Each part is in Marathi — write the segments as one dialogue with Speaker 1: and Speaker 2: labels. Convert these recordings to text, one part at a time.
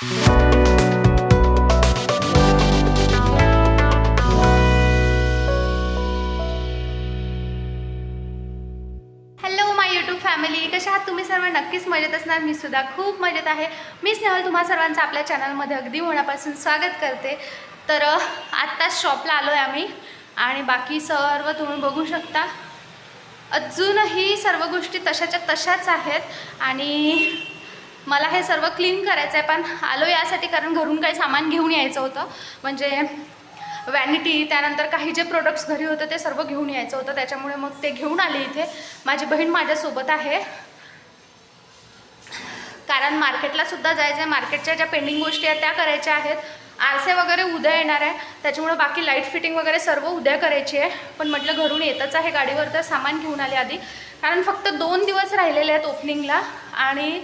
Speaker 1: हॅलो माय यूट्यूब फॅमिली कशा आहात तुम्ही सर्व? नक्कीच मजेत असणार. मी सुद्धा खूप मजेत आहे. मी स्नेहल तुम्हा सर्वांचं आपल्या चॅनलमध्ये अगदी होण्यापासून स्वागत करते. तर आत्ताच शॉपला आलो आहे आम्ही आणि बाकी सर्व तुम्ही बघू शकता. अजूनही सर्व गोष्टी तशाच्या तशाच आहेत आणि मला हे सर्व क्लीन करायचं आहे पण आलो यासाठी कारण घरून काही सामान घेऊन यायचं होतं. म्हणजे वॅनिटी त्यानंतर काही जे प्रोडक्ट्स घरी होतं ते सर्व घेऊन यायचं होतं. त्याच्यामुळे मग ते घेऊन आले इथे. माझी बहीण माझ्यासोबत आहे. कारण मार्केटला सुद्धा जायचं आहे मार्केटच्या ज्या पेंडिंग गोष्टी आहेत त्या करायच्या आहेत. आरसे वगैरे उद्या येणार आहे. त्याच्यामुळे बाकी लाइट फिटिंग वगैरे सर्व उद्या करायची आहे. पण म्हटलं घरून येतच आहे गाडीवर तर सामान घेऊन आले आधी. कारण फक्त दोन दिवस राहिलेले आहेत ओपनिंगला आणि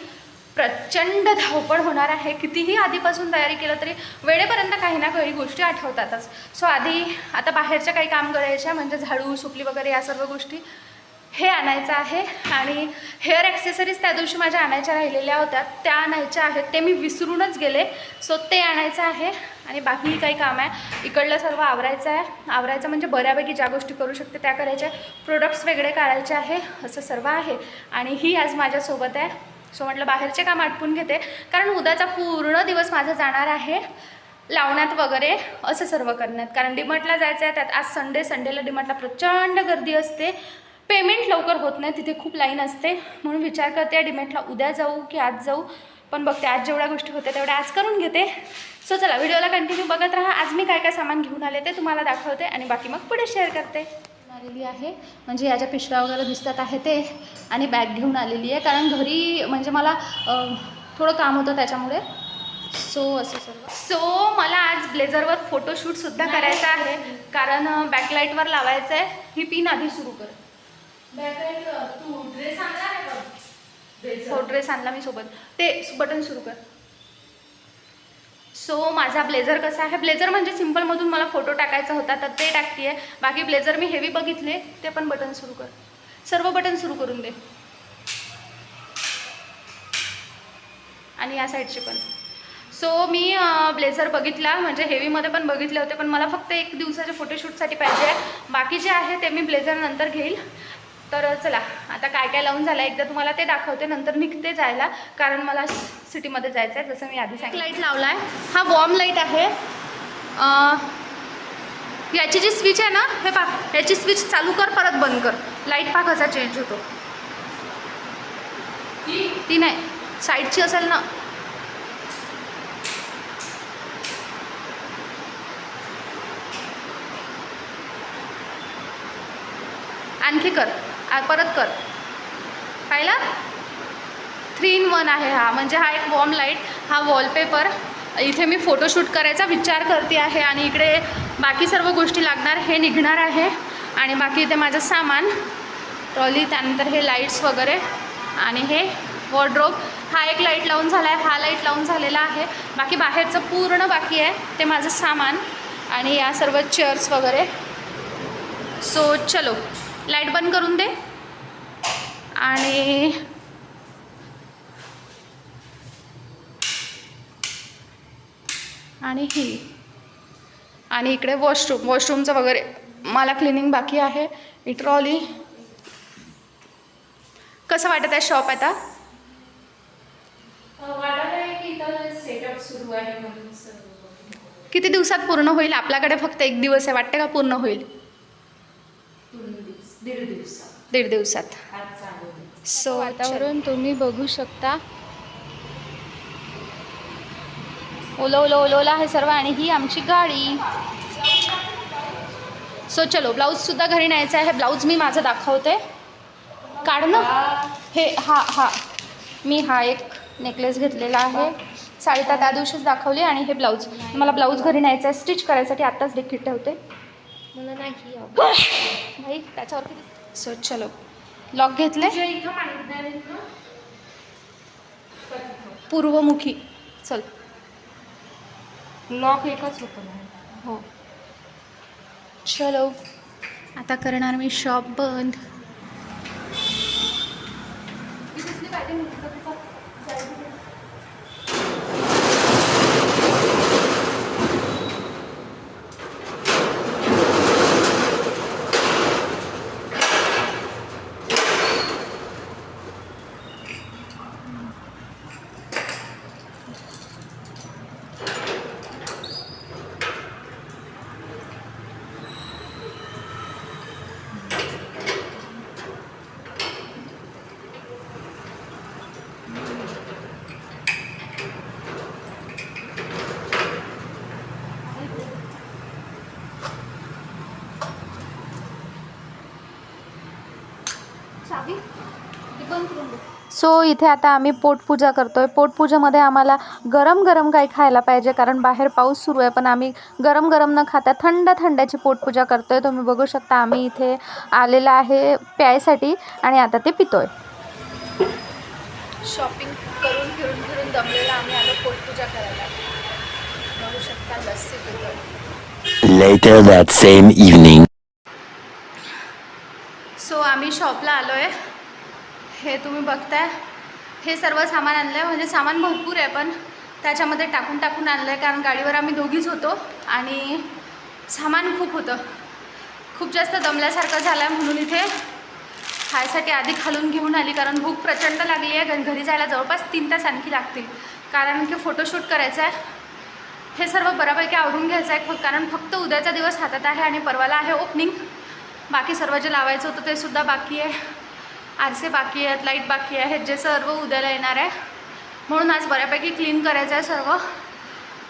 Speaker 1: प्रचंड धावपळ होणार आहे. कितीही आधीपासून तयारी केलं तरी वेळेपर्यंत काही ना काही गोष्टी आठवतातच. सो आधी आता बाहेरच्या काही काम करायच्या म्हणजे झाडू सुपली वगैरे या सर्व गोष्टी हे आणायचं आहे. आणि हेअर ॲक्सेसरीज त्या दिवशी माझ्या आणायच्या राहिलेल्या होत्या. त्या आणायच्या आहेत. ते मी विसरूनच गेले. सो ते आणायचं आहे. आणि बाकी काही काम आहे. इकडलं सर्व आवरायचं आहे. आवरायचं म्हणजे बऱ्यापैकी ज्या गोष्टी करू शकते त्या करायच्या. प्रोडक्ट्स वेगळे काढायचे आहे. असं सर्व आहे. आणि ही आज माझ्यासोबत आहे. सो म्हटलं बाहेरचे काम आटपून घेते. कारण उद्याचा पूर्ण दिवस माझा जाणार आहे लावण्यात वगैरे असं सर्व करण्यात. कारण डिमार्टला जायचं आहे त्यात आज संडे संडेला डिमार्टला प्रचंड गर्दी असते. पेमेंट लवकर होत नाही तिथे खूप लाईन असते. म्हणून विचार करते डिमार्टला उद्या जाऊ की आज जाऊ? पण बघते आज जेवढ्या गोष्टी होत्या तेवढ्या आज करून घेते. सो चला व्हिडिओला कंटिन्यू बघत राहा. आज मी काय काय सामान घेऊन आले ते तुम्हाला दाखवते आणि बाकी मग पुढे शेअर करते. आलेली आहे. म्हणजे याच्या पिशव्या वगैरे दिसतात आहे ते. आणि बॅग घेऊन आलेली आहे. कारण घरी म्हणजे मला थोडं काम होतं त्याच्यामुळे. सो असं सर्व. सो मला आज ब्लेझरवर फोटोशूटसुद्धा करायचं आहे. कारण बॅकलाईटवर लावायचं आहे ही पिन आधी सुरू कर. बॅकलाईट तू ड्रेस आणला हो ड्रेस आणला मी सोबत. ते बटन सुरू कर. सो माझा ब्लेझर कसा आहे? ब्लेझर म्हणजे सिम्पलमधून मला फोटो टाकायचा होता तर ते टाकते आहे बाकी ब्लेझर मी हेवी बघितले ते पण बटन सुरू कर. सर्व बटन सुरू करून दे. आणि या साईडचे पण. सो मी ब्लेझर बघितला म्हणजे हेवीमध्ये पण बघितले होते पण मला फक्त एक दिवसाच्या फोटोशूटसाठी पाहिजे. आहे बाकी जे आहे ते मी ब्लेझर नंतर घेईल. तर चला. आता काय काय लावून झालं एकदा तुम्हाला ते दाखवते नंतर निघते जायला. कारण मला सिटीमध्ये जायचं आहे जसं मी आधी सांगितलं. लाइट लावला आहे हा वॉर्म लाइट आहे. याची जी स्विच आहे ना हे पा याची स्विच चालू कर परत बंद कर. लाइट पा कसा चेंज होतो. ती नाही साईडची असेल ना. आणखी कर परत कर. पाहिला थ्री इन वन आहे हा. म्हणजे हा एक वॉर्म लाइट हा वॉलपेपर इथे मी फोटोशूट करायचा विचार करते आहे आणि इकडे बाकी सर्व गोष्टी लागणार हे निघणार आहे. आणि बाकी इथे माझं सामान ट्रॉली त्यानंतर हे लाईट्स वगैरे आणि हे वॉर्ड्रोब हा एक लाइट लावून झाला आहे हा लाइट लावून झालेला आहे. बाकी बाहेरचं पूर्ण बाकी आहे ते माझं सामान आणि या सर्व चेअर्स वगैरे. सो चलो लाइट बंद करून दे. आणि आणि ही. आणि इकडे वॉशरूम वॉशरूमचं वगैरे. मला क्लिनिंग बाकी आहे. ही ट्रॉली कसं वाटत आहे शॉप आता? किती दिवसात पूर्ण होईल? आपल्याकडे फक्त एक दिवस आहे. वाटते का पूर्ण होईल?
Speaker 2: दीड दिवसात.
Speaker 1: दीड दिवसात. सो वातावरण तुम्ही बघू शकता. ओलं ओलं ओलं ओलं आहे सर्व आणि ही आमची गाडी. सो चलो ब्लाऊजसुद्धा घरी न्यायचं आहे. ब्लाऊज मी माझं दाखवते. काढ ना. हे हा हा. मी हा एक नेकलेस घेतलेला आहे. साडी तर त्या दिवशीच दाखवली आणि हे ब्लाऊज मला ब्लाऊज घरी न्यायचं आहे. स्टिच करायसाठी आत्ताच देखील ठेवते.
Speaker 2: मला नाही
Speaker 1: भाई त्याच्यावर किती सो चलो. लॉक घेतले? पूर्वमुखी. चल.
Speaker 2: लॉक एकच होतं
Speaker 1: हो. चलो. आता करणार मी शॉप बंद. सो इथे आता आम्ही पोटपूजा करतोय. पोटपूजेमध्ये आम्हाला गरम गरम काही खायला पाहिजे कारण बाहेर पाऊस सुरू आहे. पण आम्ही गरम गरम न खाता थंड थंडाची पोटपूजा करतोय. तुम्ही बघू शकता आम्ही इथे आलेला आहे प्यायसाठी आणि आता ते पितोय. शॉपिंग करून फिरून फिरून दमलेला आम्ही आलो पोटपूजा करायला. बघू शकता लस्सी पितोय.
Speaker 3: Later that same evening.
Speaker 1: So आम्ही शॉपला आलो आहे हे तुम्ही बघताय. हे सर्व सामान आणलं आहे म्हणजे सामान भरपूर आहे पण त्याच्यामध्ये टाकून टाकून आणलं आहे कारण गाडीवर आम्ही दोघीच होतो आणि सामान खूप होतं. खूप जास्त दमल्यासारखं झालं आहे म्हणून इथे खायसाठी आधी खालून घेऊन आली कारण भूक प्रचंड लागली आहे. घरी जायला जवळपास तीन तास आणखी लागतील. कारण की फोटोशूट करायचं आहे हे सर्व बऱ्यापैकी आवरून घ्यायचं आहे कारण फक्त उद्याचा दिवस हातात आहे आणि परवाला आहे ओपनिंग बाकी सर्व जे लावायचं होतं ते सुद्धा बाकी आहे. आरसे बाकी आहेत लाइट बाकी आहेत जे सर्व उद्याला येणार आहे. म्हणून आज बऱ्यापैकी क्लीन करायचं आहे सर्व.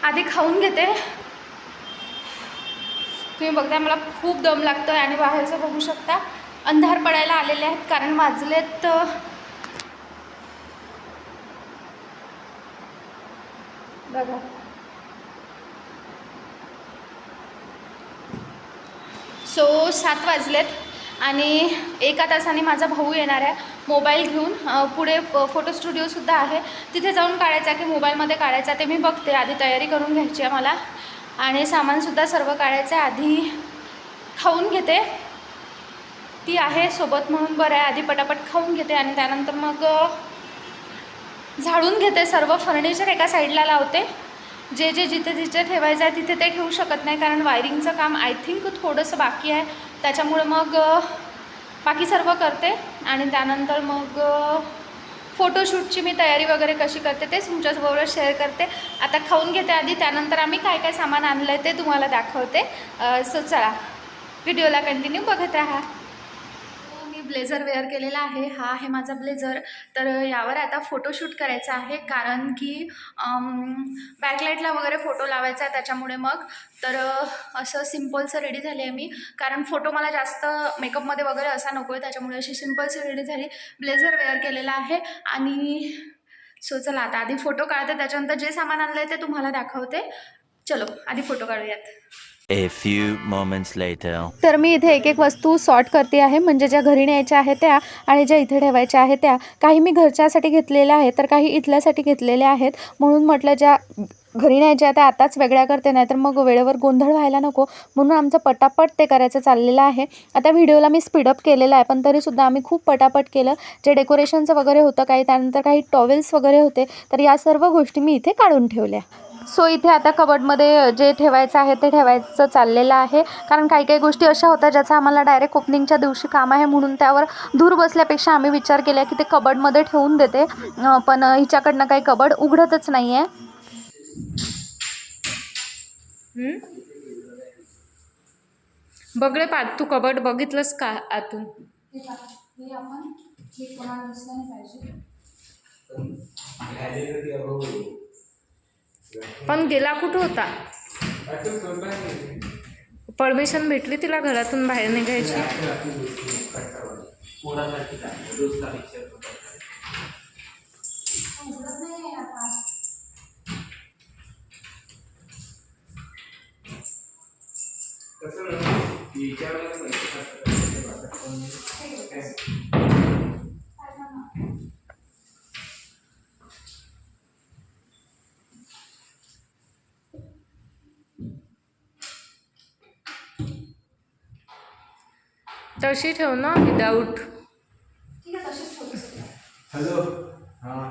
Speaker 1: आधी खाऊन घेते. तुम्ही बघताय मला खूप दम लागतो आहे आणि बाहेरचं बघू शकता. अंधार पडायला आलेले आहेत कारण वाजलेत बघा. सो सात वाजलेत. आणि एका तासाने माझा भाऊ येणार आहे. मोबाईल घेऊन पुढे फोटो स्टुडिओसुद्धा आहे. तिथे जाऊन काढायचा की मोबाईलमध्ये काढायचा ते मी बघते. आधी तयारी करून घ्यायची आहे मला. आणि सामानसुद्धा सर्व काढायचं आहे. आधी खाऊन घेते. ती आहे सोबत म्हणून बरं आहे. आधी पटापट खाऊन घेते आणि त्यानंतर मग झाडून घेते. सर्व फर्निचर एका साईडला लावते. जे जे जिथे जिथे ठेवायचं आहे तिथे ते ठेवू शकत नाही कारण वायरिंगचं काम आय थिंक थोडंसं बाकी आहे. त्याच्यामुळे मग बाकी सर्व करते. आणि त्यानंतर मग फोटोशूटची मी तयारी वगैरे कशी करते ते तुमच्यासोबत शेअर करते. आता खाऊन घेते आधी त्यानंतर आम्ही काय काय सामान आणलं आहे ते तुम्हाला दाखवते. सो चला व्हिडिओला कंटिन्यू बघत राहा. ब्लेझर वेअर केलेला आहे. हा आहे माझा ब्लेझर. तर यावर आता फोटोशूट करायचा आहे. कारण की बॅकलाईटला वगैरे फोटो लावायचा आहे त्याच्यामुळे मग. तर असं सिम्पलचं रेडी झाली आहे मी. कारण फोटो मला जास्त मेकअपमध्ये वगैरे असा नको आहे. त्याच्यामुळे अशी सिम्पलची रेडी झाली. ब्लेझर वेअर केलेला आहे. आणि सो चला आता आधी फोटो काढते. त्याच्यानंतर जे सामान आणलं आहे ते तुम्हाला दाखवते. चलो आधी फोटो काढूयात.
Speaker 3: A few moments later.
Speaker 1: तर मी इथे एक एक वस्तू सॉर्ट करते आहे. म्हणजे ज्या घरी न्यायच्या आहेत त्या आणि ज्या इथे ठेवायच्या आहेत त्या. काही मी घरच्यासाठी घेतलेल्या आहेत तर काही इथल्यासाठी घेतलेल्या आहेत. म्हणून म्हटलं ज्या घरी न्यायच्या त्या आताच वेगळ्या करते नाही तर मग वेळेवर गोंधळ व्हायला नको. म्हणून आमचं पटापट ते करायचं चाललेलं आहे. आता व्हिडिओला मी स्पीडअप केलेला आहे पण तरीसुद्धा आम्ही खूप पटापट केलं. जे डेकोरेशनचं वगैरे होतं काही त्यानंतर काही टॉवेल्स वगैरे होते तर या सर्व गोष्टी मी इथे काढून ठेवल्या. सो इथे आता कबडमध्ये जे ठेवायचं आहे ते ठेवायचं चाललेलं आहे. कारण काही काही गोष्टी अशा होत्या ज्याचं आम्हाला डायरेक्ट ओपनिंगच्या दिवशी काम आहे. म्हणून त्यावर धूर बसल्यापेक्षा आम्ही विचार केला की ते कबडमध्ये ठेवून देते. पण हिच्याकडनं काही कबड उघडतच नाही आहे
Speaker 2: बघले पाठ तू कबड बघितलंस का आतून? पण गेला कुठं होता? परमिशन भेटली तिला घरातून बाहेर निघायची? तशी ठेव ना विदाऊट
Speaker 4: हॅलो. हां.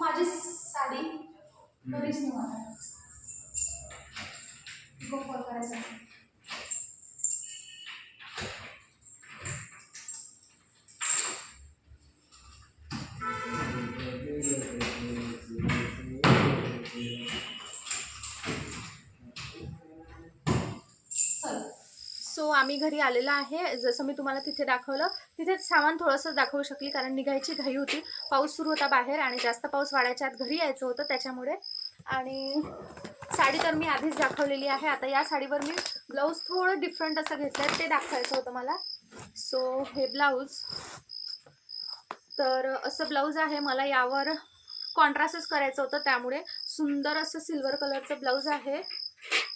Speaker 1: माझी साडी बरीच आम्ही घरी आलेलो आहे. जसं मी तुम्हाला तिथे दाखवलं तिथे सामान थोडंसं दाखवू शकली कारण निघायची घाई होती. पाऊस सुरू होता बाहेर आणि जास्त पाऊस वाढायच्या आत घरी यायचं होतं त्याच्यामुळे. आणि साडी तर मी आधीच दाखवलेली आहे. आता या साडीवर मी ब्लाऊज थोडं डिफरंट असं घेतलं आहे ते दाखवायचं होतं मला. सो हे ब्लाऊज. तर असं ब्लाऊज आहे. मला यावर कॉन्ट्रास्टच करायचं होतं त्यामुळे सुंदर असं सिल्वर कलरचं ब्लाऊज आहे.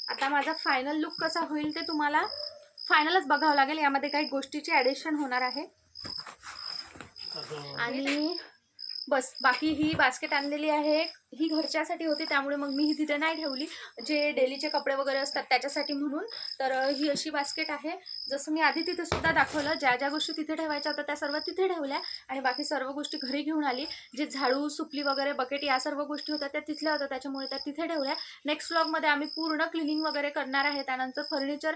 Speaker 1: आता माझा फायनल लुक कसा होईल ते तुम्हाला फायनलच बघावं लागेल. यामध्ये काही गोष्टीचे ॲडिशन होणार आहे. आणि बस बाकी ही बास्केट आणलेली आहे. ही घरच्यासाठी होती त्यामुळे मग मी ही तिथे नाही ठेवली. जे डेलीचे कपडे वगैरे असतात त्याच्यासाठी म्हणून. तर ही अशी बास्केट आहे. जसं मी आधी तिथे सुद्धा दाखवलं ज्या ज्या गोष्टी तिथे ठेवायच्या होत्या त्या सर्व तिथे ठेवल्या. आणि बाकी सर्व गोष्टी घरी घेऊन आली. जे झाडू सुपली वगैरे बकेट या सर्व गोष्टी होत्या त्या तिथल्या होत्या. त्याच्यामुळे त्या तिथे ठेवल्या. नेक्स्ट व्लॉगमध्ये आम्ही पूर्ण क्लिनिंग वगैरे करणार आहे. त्यानंतर फर्निचर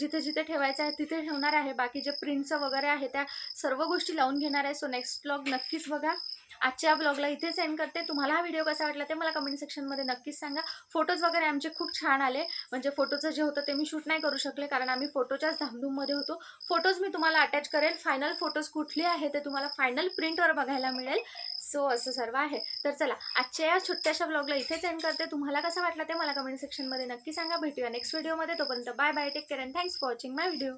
Speaker 1: जिथे जिथे ठेवायचं आहे तिथे ठेवणार आहे. बाकी जे प्रिंटचं वगैरे आहे त्या सर्व गोष्टी लावून घेणार आहे. सो नेक्स्ट व्लॉग नक्कीच बघा. आजच्या ब्लॉगला इथे सेंड करते. तुम्हाला हा व्हिडिओ कसा वाटला ते मला कमेंट सेक्शनमध्ये नक्कीच सांगा. फोटोज वगैरे आमचे खूप छान आले. म्हणजे फोटोचं जे होतं ते मी शूट नाही करू शकले कारण आम्ही फोटोच्याच धामधूममध्ये होतो. फोटोज मी तुम्हाला अटॅच करेल. फायनल फोटोज कुठले आहे ते तुम्हाला फायनल प्रिंटवर बघायला मिळेल. सो असं सर्व आहे. तर चला आजच्या या छोट्याशा ब्लॉगला इथे सेंड करते. तुम्हाला कसं वाटलं ते मला कमेंट सेक्शनमध्ये नक्की सांगा. भेटूया नेक्स्ट व्हिडिओमध्ये तोपर्यंत bye bye take care and thanks for watching my video